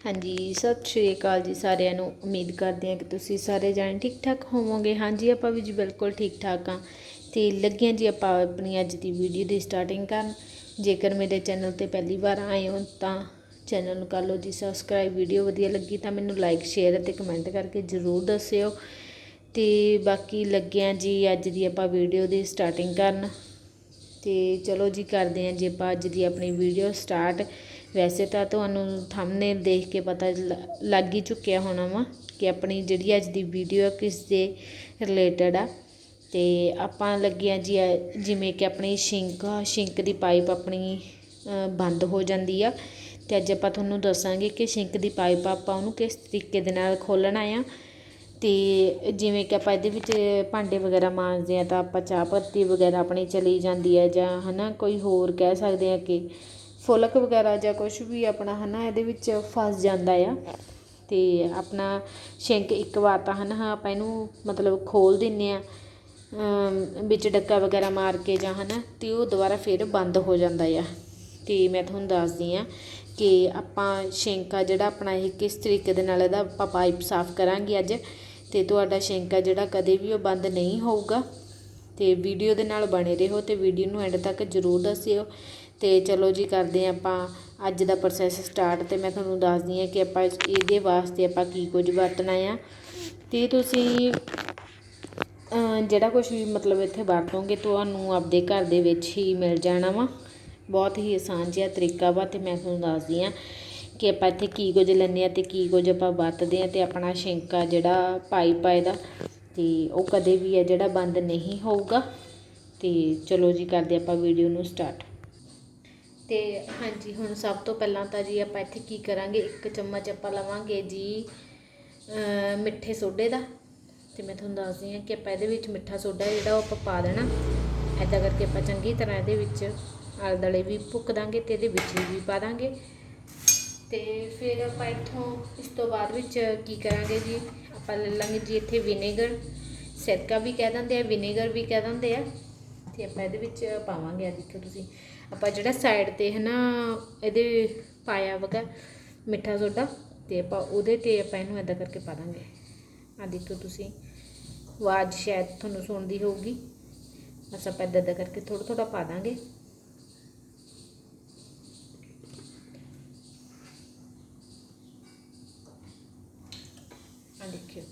ਹਾਂਜੀ, ਸਤਿ ਸ਼੍ਰੀ ਅਕਾਲ ਜੀ ਸਾਰਿਆਂ ਨੂੰ। ਉਮੀਦ ਕਰਦੇ ਹਾਂ ਕਿ ਤੁਸੀਂ ਸਾਰੇ ਜਾਣੇ ਠੀਕ ਠਾਕ ਹੋਵੋਗੇ। ਹਾਂਜੀ, ਆਪਾਂ ਵੀ ਜੀ ਬਿਲਕੁਲ ਠੀਕ ਠਾਕ ਹਾਂ। ਤੇ ਲੱਗਿਆ ਜੀ ਆਪਾਂ ਆਪਣੀ ਅੱਜ ਦੀ ਵੀਡੀਓ ਦੀ ਸਟਾਰਟਿੰਗ ਕਰਨ। ਜੇਕਰ ਮੇਰੇ ਚੈਨਲ ਤੇ ਪਹਿਲੀ ਵਾਰ ਆਏ ਹੋ ਤਾਂ ਚੈਨਲ ਨੂੰ ਕਰ ਲਓ ਜੀ ਸਬਸਕ੍ਰਾਈਬ ਵੀਡੀਓ ਵਧੀਆ ਲੱਗੀ ਤਾਂ ਮੈਨੂੰ ਲਾਈਕ ਸ਼ੇਅਰ ਅਤੇ ਕਮੈਂਟ ਕਰਕੇ ਜ਼ਰੂਰ ਦੱਸਿਓ। ਤੇ ਬਾਕੀ ਲੱਗਿਆ ਜੀ ਅੱਜ ਦੀ ਆਪਾਂ ਵੀਡੀਓ ਦੀ ਸਟਾਰਟਿੰਗ ਕਰਨ। ਤੇ ਚਲੋ ਜੀ ਕਰਦੇ ਹਾਂ ਜੀ ਆਪਾਂ ਅੱਜ ਦੀ ਆਪਣੀ ਵੀਡੀਓ ਸਟਾਰਟ ਵੈਸੇ ਤਾਂ ਤੁਹਾਨੂੰ ਥੰਬਨੇਲ ਦੇਖ ਕੇ ਪਤਾ ਲ- ਲੱਗ ਹੀ ਚੁੱਕਿਆ ਹੋਣਾ ਵਾ ਕਿ ਆਪਣੀ ਜਿਹੜੀ ਅੱਜ ਦੀ ਵੀਡੀਓ ਆ ਕਿਸ ਦੇ ਰਿਲੇਟਡ ਆ। ਤੇ ਆਪਾਂ ਲੱਗੇ ਹਾਂ ਜੀ ਅ- ਜਿਵੇਂ ਕਿ ਆਪਣੀ ਸ਼ਿੰਕ ਸ਼ਿੰਕ ਦੀ ਪਾਈਪ ਆਪਣੀ ਬੰਦ ਹੋ ਜਾਂਦੀ ਆ। ਤੇ ਅੱਜ ਆਪਾਂ ਤੁਹਾਨੂੰ ਦੱਸਾਂਗੇ ਕਿ ਸ਼ਿੰਕ ਦੀ ਪਾਈਪ ਆਪਾਂ ਉਹਨੂੰ ਕਿਸ ਤਰੀਕੇ ਦੇ ਨਾਲ ਖੋਲ੍ਹਣਾ ਆ। ਤੇ ਜਿਵੇਂ ਕਿ ਆਪਾਂ ਇਹਦੇ ਵਿੱਚ ਭਾਂਡੇ ਵਗੈਰਾ ਮਾਂਜਦੇ ਆ ਤਾਂ ਆਪਾਂ ਚਾਹ ਪੱਤੀ ਵਗੈਰਾ ਆਪਣੀ ਚਲੀ ਜਾਂਦੀ ਹੈ ਜਾਂ ਹਨਾ, ਕੋਈ ਹੋਰ ਕਹਿ ਸਕਦੇ ਆ ਕਿ ਫੁਲਕ ਵਗੈਰਾ ਜਾਂ ਕੁਛ ਵੀ ਆਪਣਾ ਹੈ ਨਾ ਇਹਦੇ ਵਿੱਚ ਫਸ ਜਾਂਦਾ ਆ। ਅਤੇ ਆਪਣਾ ਸ਼ਿੰਕ ਇੱਕ ਵਾਰ ਤਾਂ ਹੈ ਨਾ ਆਪਾਂ ਇਹਨੂੰ ਮਤਲਬ ਖੋਲ੍ਹ ਦਿੰਦੇ ਹਾਂ ਵਿੱਚ ਡੱਕਾ ਵਗੈਰਾ ਮਾਰ ਕੇ ਜਾਂ ਹਨਾ, ਤੇ ਉਹ ਦੁਬਾਰਾ ਫਿਰ ਬੰਦ ਹੋ ਜਾਂਦਾ ਆ। ਤੇ ਮੈਂ ਤੁਹਾਨੂੰ ਦੱਸਦੀ ਆ ਕਿ ਆਪਾਂ ਸ਼ਿੰਕ ਜਿਹੜਾ ਆਪਣਾ ਇਹ ਕਿਸ ਤਰੀਕੇ ਦੇ ਨਾਲ ਇਹਦਾ ਆਪਾਂ ਪਾਈਪ ਸਾਫ਼ ਕਰਾਂਗੇ ਅੱਜ, ਤੇ ਤੁਹਾਡਾ ਸ਼ਿੰਕ ਜਿਹੜਾ ਕਦੇ ਵੀ ਉਹ ਬੰਦ ਨਹੀਂ ਹੋਊਗਾ। ਤੇ ਵੀਡੀਓ ਦੇ ਨਾਲ ਬਣੇ ਰਹੋ ਤੇ ਵੀਡੀਓ ਨੂੰ ਐਂਡ ਤੱਕ ਜ਼ਰੂਰ ਦੱਸਿਓ। ਅਤੇ ਚਲੋ ਜੀ ਕਰਦੇ ਹਾਂ ਆਪਾਂ ਅੱਜ ਦਾ ਪ੍ਰੋਸੈਸ ਸਟਾਰਟ ਅਤੇ ਮੈਂ ਤੁਹਾਨੂੰ ਦੱਸਦੀ ਹਾਂ ਕਿ ਆਪਾਂ ਇਹਦੇ ਵਾਸਤੇ ਆਪਾਂ ਕੀ ਕੁਝ ਵਰਤਣਾ ਆ। ਅਤੇ ਤੁਸੀਂ ਜਿਹੜਾ ਕੁਝ ਵੀ ਮਤਲਬ ਇੱਥੇ ਵਰਤੋਗੇ ਤੁਹਾਨੂੰ ਆਪਦੇ ਘਰ ਦੇ ਵਿੱਚ ਹੀ ਮਿਲ ਜਾਣਾ ਵਾ। ਬਹੁਤ ਹੀ ਆਸਾਨ ਜਿਹਾ ਤਰੀਕਾ ਵਾ ਅਤੇ ਮੈਂ ਤੁਹਾਨੂੰ ਦੱਸਦੀ ਹਾਂ ਕਿ ਆਪਾਂ ਇੱਥੇ ਕੀ ਕੁਝ ਲੈਂਦੇ ਆ ਤੇ ਕੀ ਕੁਝ ਆਪਾਂ ਵਰਤਦੇ ਆ ਤੇ ਆਪਣਾ ਸ਼ਿੰਕਾ ਜਿਹੜਾ ਪਾਈਪ ਆ ਇਹਦਾ ਤੇ ਉਹ ਕਦੇ ਵੀ ਹੈ ਜਿਹੜਾ ਬੰਦ ਨਹੀਂ ਹੋਊਗਾ। ਤੇ ਚਲੋ ਜੀ ਕਰਦੇ ਆਪਾਂ ਵੀਡੀਓ ਨੂੰ ਸਟਾਰਟ ਅਤੇ ਹਾਂਜੀ, ਹੁਣ ਸਭ ਤੋਂ ਪਹਿਲਾਂ ਤਾਂ ਜੀ ਆਪਾਂ ਇੱਥੇ ਕੀ ਕਰਾਂਗੇ? ਇੱਕ ਚਮਚ ਆਪਾਂ ਲਵਾਂਗੇ ਜੀ ਮਿੱਠੇ ਸੋਡੇ ਦਾ। ਤੇ ਮੈਂ ਤੁਹਾਨੂੰ ਦੱਸਦੀ ਹਾਂ ਕਿ ਆਪਾਂ ਇਹਦੇ ਵਿੱਚ ਮਿੱਠਾ ਸੋਡਾ ਜਿਹੜਾ ਉਹ ਆਪਾਂ ਪਾ ਦੇਣਾ। ਐਦਾਂ ਕਰਕੇ ਆਪਾਂ ਚੰਗੀ ਤਰ੍ਹਾਂ ਇਹਦੇ ਵਿੱਚ ਆਲੇ ਦੁਆਲੇ ਵੀ ਭੁੱਕ ਦਾਂਗੇ ਤੇ ਇਹਦੇ ਵਿੱਚ ਵੀ ਪਾ ਦਾਂਗੇ। ਤੇ ਫਿਰ ਆਪਾਂ ਇੱਥੋਂ ਇਸ ਤੋਂ ਬਾਅਦ ਵਿੱਚ ਕੀ ਕਰਾਂਗੇ ਜੀ? ਆਪਾਂ ਲੈ ਲਾਂਗੇ ਜੀ ਇੱਥੇ ਵਿਨੇਗਰ। ਸਿਰਕਾ ਵੀ ਕਹਿ ਦਿੰਦੇ ਆ, ਵਿਨੇਗਰ ਵੀ ਕਹਿ ਦਿੰਦੇ ਆ। ਤੇ ਆਪਾਂ ਇਹਦੇ ਵਿੱਚ ਪਾਵਾਂਗੇ ਆ ਦੇਖੋ ਤੁਸੀਂ। ਆਪਾਂ ਜਿਹੜਾ ਸਾਈਡ ਤੇ ਹੈ ਨਾ ਇਹਦੇ ਪਾਇਆ ਵਗਾ ਮਿੱਠਾ ਸੋਡਾ ਤੇ ਆਪਾਂ ਉਹਦੇ ਤੇ ਆਪਾਂ ਇਹਨੂੰ ਇਦਾਂ ਕਰਕੇ ਪਾ ਦਾਂਗੇ। ਆ ਦੇਖੋ ਤੁਸੀਂ, ਆਵਾਜ਼ ਸ਼ਾਇਦ ਤੁਹਾਨੂੰ ਸੁਣਦੀ ਹੋਊਗੀ। ਬਸ ਆਪਾਂ ਇਦਾਂ ਇਦਾਂ ਕਰਕੇ ਥੋੜਾ ਥੋੜਾ ਪਾ ਦਾਂਗੇ। ਆ ਦੇਖਿਓ।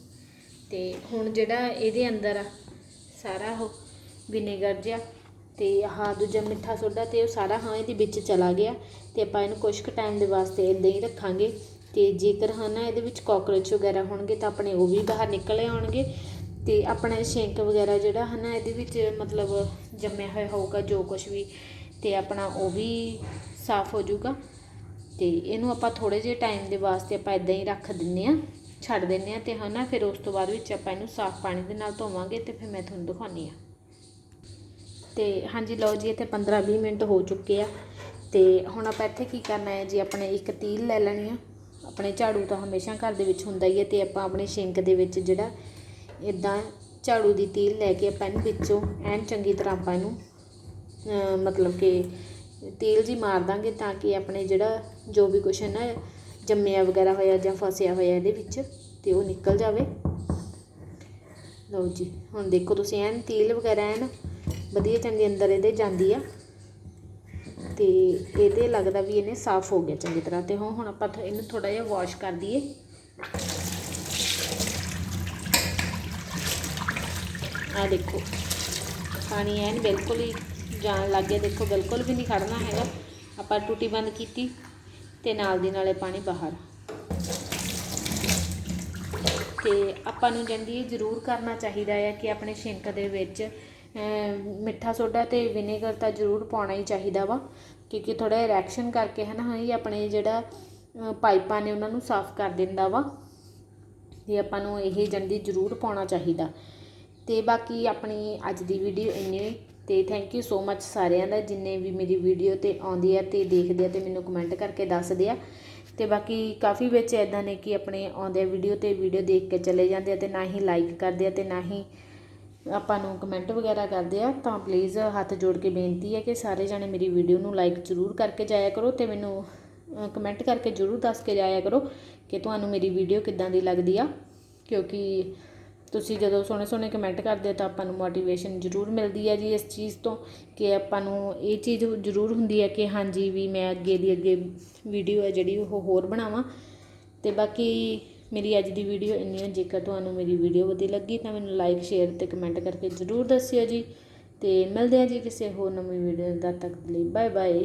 ਤੇ ਹੁਣ ਜਿਹੜਾ ਇਹਦੇ ਅੰਦਰ ਆ ਸਾਰਾ ਉਹ ਵਿਨੇਗਰ ਜਿਹਾ। ਅਤੇ ਆਹ ਦੂਜਾ ਮਿੱਠਾ ਸੋਡਾ ਅਤੇ ਉਹ ਸਾਰਾ ਹਾਂ ਇਹਦੇ ਵਿੱਚ ਚਲਾ ਗਿਆ। ਅਤੇ ਆਪਾਂ ਇਹਨੂੰ ਕੁਛ ਕੁ ਟਾਈਮ ਦੇ ਵਾਸਤੇ ਇੱਦਾਂ ਹੀ ਰੱਖਾਂਗੇ। ਅਤੇ ਜੇਕਰ ਹਾਂ ਨਾ ਇਹਦੇ ਵਿੱਚ ਕੋਕਰੋਚ ਵਗੈਰਾ ਹੋਣਗੇ ਤਾਂ ਆਪਣੇ ਉਹ ਵੀ ਬਾਹਰ ਨਿਕਲ ਆਉਣਗੇ। ਅਤੇ ਆਪਣਾ ਸ਼ਿੰਕ ਵਗੈਰਾ ਜਿਹੜਾ ਹੈ ਨਾ ਇਹਦੇ ਵਿੱਚ ਮਤਲਬ ਜੰਮਿਆ ਹੋਇਆ ਹੋਊਗਾ, ਜੋ ਕੁਛ ਵੀ ਅਤੇ ਆਪਣਾ ਉਹ ਵੀ ਸਾਫ਼ ਹੋ ਜਾਊਗਾ। ਅਤੇ ਇਹਨੂੰ ਆਪਾਂ ਥੋੜ੍ਹੇ ਜਿਹੇ ਟਾਈਮ ਦੇ ਵਾਸਤੇ ਆਪਾਂ ਇਦਾਂ ਹੀ ਰੱਖ ਦਿੰਨੇ ਆ ਛੱਡ ਦਿੰਨੇ ਆ ਤੇ ਹਨਾ ਫਿਰ ਉਸ ਤੋਂ ਬਾਅਦ ਵਿੱਚ ਆਪਾਂ ਇਹਨੂੰ ਸਾਫ਼ ਪਾਣੀ ਦੇ ਨਾਲ ਧੋਵਾਂਗੇ ਤੇ ਫਿਰ ਮੈਂ ਤੁਹਾਨੂੰ ਦਿਖਾਉਣੀ ਆ ਤੇ ਹਾਂਜੀ ਲਓ ਜੀ, ਇੱਥੇ 15-20 ਮਿੰਟ ਹੋ ਚੁੱਕੇ ਆ। ਤੇ ਹੁਣ ਆਪਾਂ ਇੱਥੇ ਕੀ ਕਰਨਾ ਹੈ ਜੀ, ਆਪਣੇ ਇੱਕ ਤੀਲ ਲੈ ਲੈਣੀ ਆ। ਆਪਣੇ ਝਾੜੂ ਤਾਂ ਹਮੇਸ਼ਾ ਘਰ ਦੇ ਵਿੱਚ ਹੁੰਦਾ ਹੀ ਹੈ ਤੇ ਆਪਾਂ ਆਪਣੇ ਸ਼ਿੰਕ ਦੇ ਵਿੱਚ ਜਿਹੜਾ ਇਦਾਂ ਝਾੜੂ ਦੀ ਤੀਲ ਲੈ ਕੇ ਆਪਾਂ ਇਹਨੂੰ ਵਿੱਚੋਂ ਐਨ ਚੰਗੀ ਤਰ੍ਹਾਂ ਆਪਾਂ ਇਹਨੂੰ ਮਤਲਬ ਕਿ ਤੇਲ ਜੀ ਮਾਰ ਦਾਂਗੇ ਤਾਂ ਕਿ ਆਪਣੇ ਜਿਹੜਾ ਜੋ ਵੀ ਕੁਛ ਹੈ ਨਾ, ਜੰਮਿਆ ਵਗੈਰਾ ਹੋਇਆ ਜਾਂ ਫਸਿਆ ਹੋਇਆ ਇਹਦੇ ਵਿੱਚ ਤੇ ਉਹ ਨਿਕਲ ਜਾਵੇ। ਲਓ ਜੀ, ਹੁਣ ਦੇਖੋ ਤੁਸੀਂ ਐਨ ਤੇਲ ਵਗੈਰਾ ਐਨ ਵਧੀਆ ਚੰਗੀ ਅੰਦਰ ਇਹਦੇ ਜਾਂਦੀ ਆ। ਤੇ ਇਹਦੇ ਲੱਗਦਾ ਵੀ ਇਹਨੇ ਸਾਫ਼ ਹੋ ਗਿਆ ਚੰਗੀ ਤਰ੍ਹਾਂ ਤੇ ਹੁਣ ਹੁਣ ਆਪਾਂ ਥੋ- ਇਹਨੂੰ ਥੋੜਾ ਜਿਹਾ ਵਾਸ਼ ਕਰ ਦਈਏ। ਆ ਦੇਖੋ, ਪਾਣੀ ਐਨ ਬਿਲਕੁਲ ਹੀ ਜਾਣ ਲੱਗ ਗਿਆ। ਦੇਖੋ, ਬਿਲਕੁਲ ਵੀ ਨਹੀਂ ਖੜਨਾ ਹੈਗਾ। ਆਪਾਂ ਟੂਟੀ ਬੰਦ ਕੀਤੀ ਤੇ ਨਾਲ ਦੀ ਨਾਲੇ ਪਾਣੀ ਬਾਹਰ। ਤੇ ਆਪਾਂ ਨੂੰ ਕਹਿੰਦੀ ਜ਼ਰੂਰ ਕਰਨਾ ਚਾਹੀਦਾ ਹੈ ਕਿ ਆਪਣੇ ਸ਼ਿੰਕ ਦੇ ਵਿੱਚ ਮਿੱਠਾ ਸੋਡਾ ਅਤੇ ਵਿਨੇਗਰ ਤਾਂ ਜ਼ਰੂਰ ਪਾਉਣਾ ਹੀ ਚਾਹੀਦਾ ਵਾ, ਕਿਉਂਕਿ ਥੋੜਾ ਰਿਐਕਸ਼ਨ ਕਰਕੇ ਹੈ ਨਾ ਇਹ ਆਪਣੇ ਜਿਹੜਾ ਪਾਈਪਾਂ ਨੇ ਉਹਨਾਂ ਨੂੰ ਸਾਫ਼ ਕਰ ਦਿੰਦਾ ਵਾ ਅਤੇ ਆਪਾਂ ਨੂੰ ਇਹ ਜੰਦੀ ਜ਼ਰੂਰ ਪਾਉਣਾ ਚਾਹੀਦਾ। ਅਤੇ ਬਾਕੀ ਆਪਣੀ ਅੱਜ ਦੀ ਵੀਡੀਓ ਇੰਨੀ ਹੋਈ, ਤੇ ਥੈਂਕ ਯੂ ਸੋ ਮੱਚ ਸਾਰਿਆਂ ਦਾ, ਜਿੰਨੇ ਵੀ ਮੇਰੀ ਵੀਡੀਓ ਤੇ ਆਉਂਦੇ ਆ ਅਤੇ ਦੇਖਦੇ ਆ ਅਤੇ ਮੈਨੂੰ ਕਮੈਂਟ ਕਰਕੇ ਦੱਸਦੇ ਆ। ਅਤੇ ਬਾਕੀ ਕਾਫੀ ਵਿੱਚ ਇਦਾਂ ਨੇ ਕਿ ਆਪਣੇ ਆਉਂਦੇ ਆ ਵੀਡੀਓ ਤੇ ਵੀਡੀਓ ਦੇਖ ਕੇ ਚਲੇ ਜਾਂਦੇ ਆ ਅਤੇ ਨਾ ਹੀ ਲਾਈਕ ਕਰਦੇ ਆ ਅਤੇ ਨਾ ਹੀ ਆਪਾਂ ਨੂੰ ਕਮੈਂਟ ਵਗੈਰਾ ਕਰਦੇ ਆ, ਤਾਂ ਪਲੀਜ਼ ਹੱਥ ਜੋੜ ਕੇ ਬੇਨਤੀ ਹੈ ਕਿ ਸਾਰੇ ਜਾਣੇ ਮੇਰੀ ਵੀਡੀਓ ਨੂੰ ਲਾਈਕ ਜ਼ਰੂਰ ਕਰਕੇ ਜਾਇਆ ਕਰੋ ਤੇ ਮੈਨੂੰ ਕਮੈਂਟ ਕਰਕੇ ਜ਼ਰੂਰ ਦੱਸ ਕੇ ਜਾਇਆ ਕਰੋ ਕਿ ਤੁਹਾਨੂੰ ਮੇਰੀ ਵੀਡੀਓ ਕਿੱਦਾਂ ਦੀ ਲੱਗਦੀ ਆ। ਕਿਉਂਕਿ ਤੁਸੀਂ ਜਦੋਂ ਸੋਹਣੇ ਸੋਹਣੇ ਕਮੈਂਟ ਕਰਦੇ ਤਾਂ ਆਪਾਂ ਨੂੰ ਮੋਟੀਵੇਸ਼ਨ ਜ਼ਰੂਰ ਮਿਲਦੀ ਹੈ ਜੀ ਇਸ ਚੀਜ਼ ਤੋਂ ਕਿ ਆਪਾਂ ਨੂੰ ਇਹ ਚੀਜ਼ ਜ਼ਰੂਰ ਹੁੰਦੀ ਹੈ ਕਿ ਹਾਂਜੀ ਵੀ ਮੈਂ ਅੱਗੇ ਦੀ ਅੱਗੇ ਵੀਡੀਓ ਹੈ ਜਿਹੜੀ ਉਹ ਹੋਰ ਬਣਾਵਾਂ। ਤੇ ਬਾਕੀ ਮੇਰੀ ਅੱਜ ਦੀ ਵੀਡੀਓ ਇੰਨੀ ਹੈ ਜੇਕਰ ਤੁਹਾਨੂੰ ਮੇਰੀ ਵੀਡੀਓ ਵਧੀਆ ਲੱਗੀ ਤਾਂ ਮੈਨੂੰ ਲਾਈਕ ਸ਼ੇਅਰ ਤੇ ਕਮੈਂਟ ਕਰਕੇ ਜ਼ਰੂਰ ਦੱਸਿਓ ਜੀ। ਤੇ ਮਿਲਦੇ ਹਾਂ ਜੀ ਕਿਸੇ ਹੋਰ ਨਵੀਂ ਵੀਡੀਓ ਦਾ ਤੱਕ ਲਈ। Bye bye